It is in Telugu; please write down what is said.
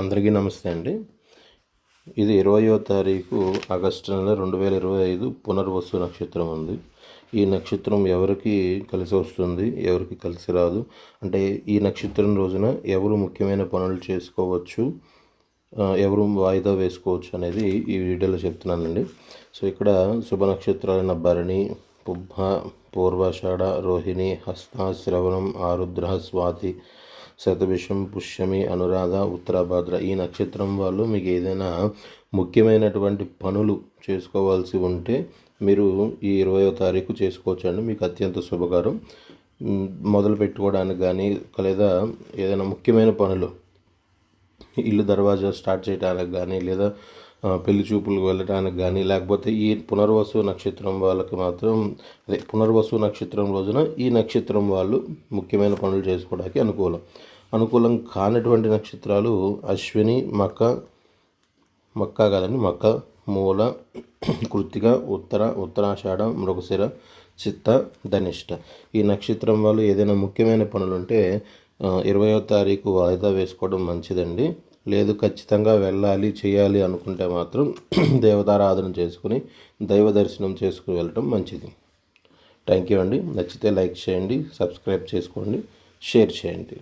అందరికీ నమస్తే అండి. ఇది ఇరవయో తారీఖు ఆగస్టు నెల రెండు వేల ఇరవై ఐదు పునర్వసు నక్షత్రం ఉంది. ఈ నక్షత్రం ఎవరికి కలిసి వస్తుంది ఎవరికి కలిసి రాదు? అంటే ఈ నక్షత్రం రోజున ఎవరు ముఖ్యమైన పనులు చేసుకోవచ్చు ఎవరు వాయిదా వేసుకోవచ్చు అనేది ఈ వీడియోలో చెప్తున్నానండి. సో ఇక్కడ శుభ నక్షత్రాలైన భరణి పుబ్బ పూర్వాషాఢ రోహిణి హస్త శ్రవణం ఆరుద్ర స్వాతి శతభిషం పుష్యమి అనురాధ ఉత్తరాభాద్ర ఈ నక్షత్రం వాళ్ళు మీకు ఏదైనా ముఖ్యమైనటువంటి పనులు చేసుకోవాల్సి ఉంటే మీరు ఈ ఇరవయో తారీఖు చేసుకోవచ్చు అండి మీకు అత్యంత శుభకరం. మొదలు పెట్టుకోవడానికి కానీ లేదా ఏదైనా ముఖ్యమైన పనులు ఇల్లు దర్వాజా స్టార్ట్ చేయడానికి కానీ లేదా పెళ్ళి చూపులకు వెళ్ళడానికి కానీ లేకపోతే ఈ పునర్వసు నక్షత్రం వాళ్ళకి మాత్రం అదే పునర్వసు నక్షత్రం రోజున ఈ నక్షత్రం వాళ్ళు ముఖ్యమైన పనులు చేసుకోవడానికి అనుకూలం. అనుకూలం కానటువంటి నక్షత్రాలు అశ్విని మక్క మక్క కాదండి మక్క మూల కృత్తిక ఉత్తర ఉత్తరాషాఢ మృగశిర చిత్త ధనిష్ట. ఈ నక్షత్రం వాళ్ళు ఏదైనా ముఖ్యమైన పనులు ఉంటే ఇరవయో తారీఖు వాయిదా వేసుకోవడం మంచిదండి. లేదు ఖచ్చితంగా వెళ్ళాలి చేయాలి అనుకుంటే మాత్రం దేవతారాధన చేసుకుని దైవ దర్శనం చేసుకుని వెళ్ళటం మంచిది. థ్యాంక్ యూ అండి. నచ్చితే లైక్ చేయండి సబ్స్క్రైబ్ చేసుకోండి షేర్ చేయండి.